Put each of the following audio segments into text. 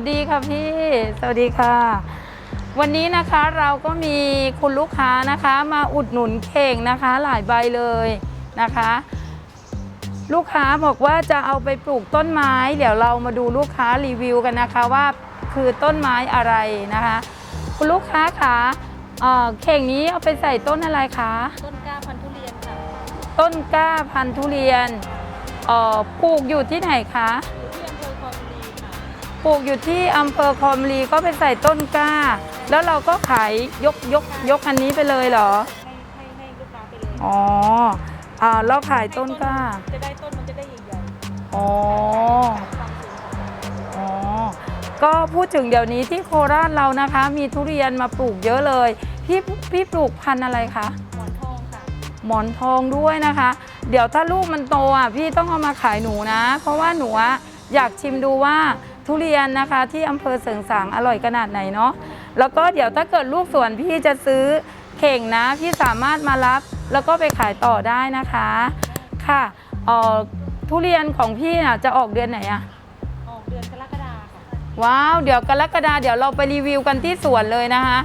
วัสดีค่ะพี่ สวัสดีค่ะ วันนี้นะคะเราก็มีคุณลูกค้านะคะมาอุดหนุนเข่งนะคะหลายใบเลยนะคะ ลูกค้าบอกว่าจะเอาไปปลูกต้นไม้ เดี๋ยวเรามาดูลูกค้ารีวิวกันนะคะว่าคือต้นไม้อะไรนะคะ คุณลูกค้าคะเอ่อเข่งนี้เอาไปใส่ต้นอะไรคะต้นกล้าพันธุ์ทุเรียนค่ะต้นกล้าพันธุ์ทุเรียนเอ่อปลูกอยู่ที่ไหนคะ ปลูกอยู่ที่อำเภอคอมรีก็ไปใส่ต้นกล้า แล้วเราก็ขายยกยกยกอันนี้ไปเลยเหรอ ให้ให้ให้ลูกค้าไปเลยอ๋ออ่าเราขายต้นกล้า จะได้ต้นมันจะได้ใหญ่อ๋อ ๆความสูงของอ๋อ ก็พูดถึงเดี๋ยวนี้ที่โคราชเรานะคะ มีทุเรียนมาปลูกเยอะเลย พี่พี่ปลูกพันธุ์อะไรคะ หมอนทองค่ะหมอนทองด้วยนะคะ เดี๋ยวถ้าลูกมันโตอะพี่ต้องเอามาขายหนูนะ เพราะว่าหนูอะอยากชิมดูว่า ทุเรียนนะคะที่อำเภอเสริงสางอร่อยขนาดไหนเนาะแล้วก็เดี๋ยวถ้าเกิดลูกสวนพี่จะซื้อเข่งนะพี่สามารถมารับ แล้วก็ไปขายต่อได้นะคะค่ะเอ่อทุเรียนของพี่น่ะจะออกเดือนไหนอะออกเดือนกรกฎาค่ะว้าวเดี๋ยวกรกฎาเดี๋ยวเราไปรีวิวกันที่สวนเลยนะคะ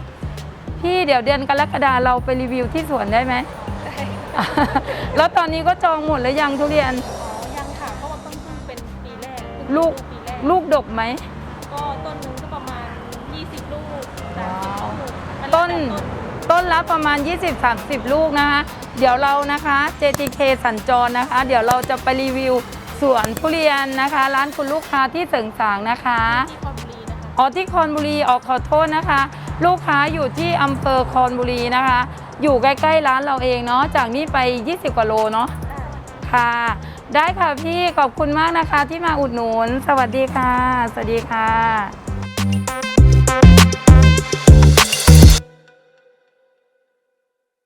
พี่เดี๋ยวเดือนกรกฎาเราไปรีวิวที่สวนได้ไหมแล้วตอนนี้ก็จองหมดแล้วยังทุเรียนอ๋อยังค่ะเพราะว่าต้นเพิ่งเป็นปีแรกเพิ่งลูกปีแรก ลูกดกไหม ก็ต้นหนึงก็ประมาณ 20 ลูก30ลูกมัต้นแล้วแต่ต้นละประมาณ 20-30 ลูกนะคะ เดี๋ยวเรานะคะ JTK สัญจรนะคะ เดี๋ยวเราจะไปรีวิวสวนทุเรียนนะคะ ร้านคุณลูกค้าที่เสริงสางนะคะ ที่คอนบุรีนะคะอ๋อที่คอนบุรีออกขอโทษนะคะ ลูกค้าอยู่ที่อำเภอคอนบุรีนะคะ อยู่ใกล้ ๆ ร้านเราเองเนาะจากนี้ไป 20 กว่าโลเนาะค่ะ ได้ค่ะพี่ขอบคุณมากนะคะที่มาอุดหนุน สวัสดีค่ะ สวัสดีค่ะ